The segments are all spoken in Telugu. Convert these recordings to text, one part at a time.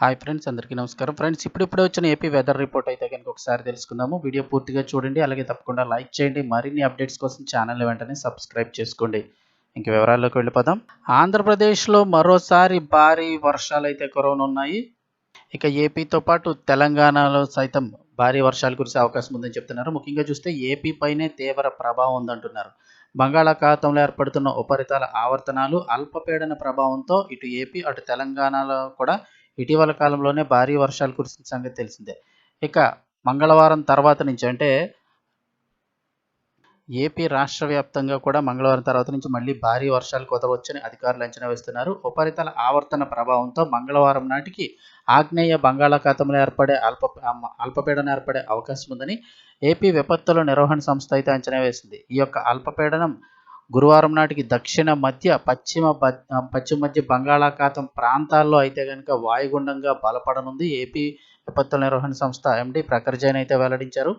హాయ్ ఫ్రెండ్స్ అందరికీ నమస్కారం. ఫ్రెండ్స్ ఇప్పుడిప్పుడే వచ్చిన ఏపీ వెదర్ రిపోర్ట్ అయితే కనుక ఒకసారి తెలుసుకుందాము. వీడియో పూర్తిగా చూడండి అలాగే తప్పకుండా లైక్ చేయండి. మరిన్ని అప్డేట్స్ కోసం ఛానల్ వెంటనే సబ్స్క్రైబ్ చేసుకోండి. ఇంక వివరాల్లోకి వెళ్ళిపోదాం. ఆంధ్రప్రదేశ్లో మరోసారి భారీ వర్షాలు అయితే కురవనున్నాయి. ఇక ఏపీతో పాటు తెలంగాణలో సైతం భారీ వర్షాలు కురిసే అవకాశం ఉందని చెప్తున్నారు. ముఖ్యంగా చూస్తే ఏపీ పైనే తీవ్ర ప్రభావం ఉందంటున్నారు. బంగాళాఖాతంలో ఏర్పడుతున్న ఉపరితల ఆవర్తనాలు అల్పపీడన ప్రభావంతో ఇటు ఏపీ అటు తెలంగాణలో కూడా ఇటీవల కాలంలోనే భారీ వర్షాలు కురిసిన సంగతి తెలిసిందే. ఇక మంగళవారం తర్వాత నుంచి అంటే ఏపీ రాష్ట్ర వ్యాప్తంగా కూడా మంగళవారం తర్వాత నుంచి మళ్ళీ భారీ వర్షాలు కుదరవచ్చని అధికారులు అంచనా వేస్తున్నారు. ఉపరితల ఆవర్తన ప్రభావంతో మంగళవారం నాటికి ఆగ్నేయ బంగాళాఖాతంలో ఏర్పడే అల్ప అల్పపీడనం ఏర్పడే అవకాశం ఉందని ఏపీ విపత్తుల నిర్వహణ సంస్థ అయితే అంచనా వేసింది. ఈ యొక్క అల్పపీడనం గురువారం నాటికి దక్షిణ మధ్య పశ్చిమ పశ్చిమ మధ్య బంగాళాఖాతం ప్రాంతాల్లో అయితే కనుక వాయుగుండంగా బలపడనుంది. ఏపీ విపత్తుల నిర్వహణ సంస్థ ఎండి ప్రఖర్ జైన్ అయితే వెల్లడించారు.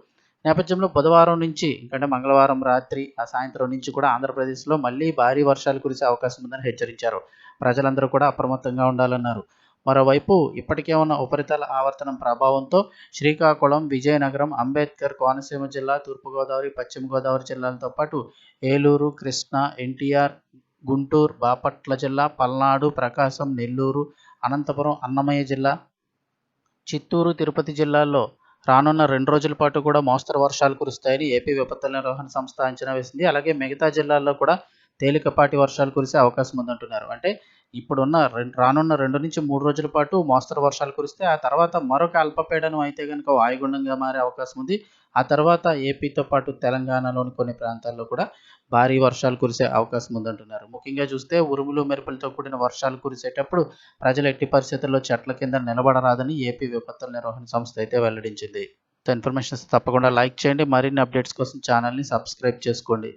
నేపథ్యంలో బుధవారం నుంచి అంటే మంగళవారం రాత్రి ఆ సాయంత్రం నుంచి కూడా ఆంధ్రప్రదేశ్లో మళ్ళీ భారీ వర్షాలు కురిసే అవకాశం ఉందని హెచ్చరించారు. ప్రజలందరూ కూడా అప్రమత్తంగా ఉండాలన్నారు. మరోవైపు ఇప్పటికే ఉన్న ఉపరితల ఆవర్తనం ప్రభావంతో శ్రీకాకుళం విజయనగరం అంబేద్కర్ కోనసీమ జిల్లా తూర్పుగోదావరి పశ్చిమ గోదావరి జిల్లాలతో పాటు ఏలూరు కృష్ణా ఎన్టీఆర్ గుంటూరు బాపట్ల జిల్లా పల్నాడు ప్రకాశం నెల్లూరు అనంతపురం అన్నమయ్య జిల్లా చిత్తూరు తిరుపతి జిల్లాల్లో రానున్న రెండు రోజుల పాటు కూడా మోస్తరు వర్షాలు కురుస్తాయని ఏపీ విపత్తుల నిర్వహణ సంస్థ అంచనా వేసింది. అలాగే మిగతా జిల్లాల్లో కూడా తేలికపాటి వర్షాలు కురిసే అవకాశం ఉందంటున్నారు. అంటే ఇప్పుడున్న రానున్న రెండు నుంచి మూడు రోజుల పాటు మోస్తరు వర్షాలు కురిస్తే ఆ తర్వాత మరొక అల్పపీడనం అయితే కనుక వాయుగుండంగా మారే అవకాశం ఉంది. ఆ తర్వాత ఏపీతో పాటు తెలంగాణలోని కొన్ని ప్రాంతాల్లో కూడా భారీ వర్షాలు కురిసే అవకాశం ఉందంటున్నారు. ముఖ్యంగా చూస్తే ఉరుములు మెరుపులతో కూడిన వర్షాలు కురిసేటప్పుడు ప్రజలు ఎట్టి పరిస్థితుల్లో చెట్ల కింద నిలబడరాదని ఏపీ విపత్తుల నిర్వహణ సంస్థ అయితే వెల్లడించింది. ఇన్ఫర్మేషన్స్ తప్పకుండా లైక్ చేయండి. మరిన్ని అప్డేట్స్ కోసం ఛానల్ని సబ్స్క్రైబ్ చేసుకోండి.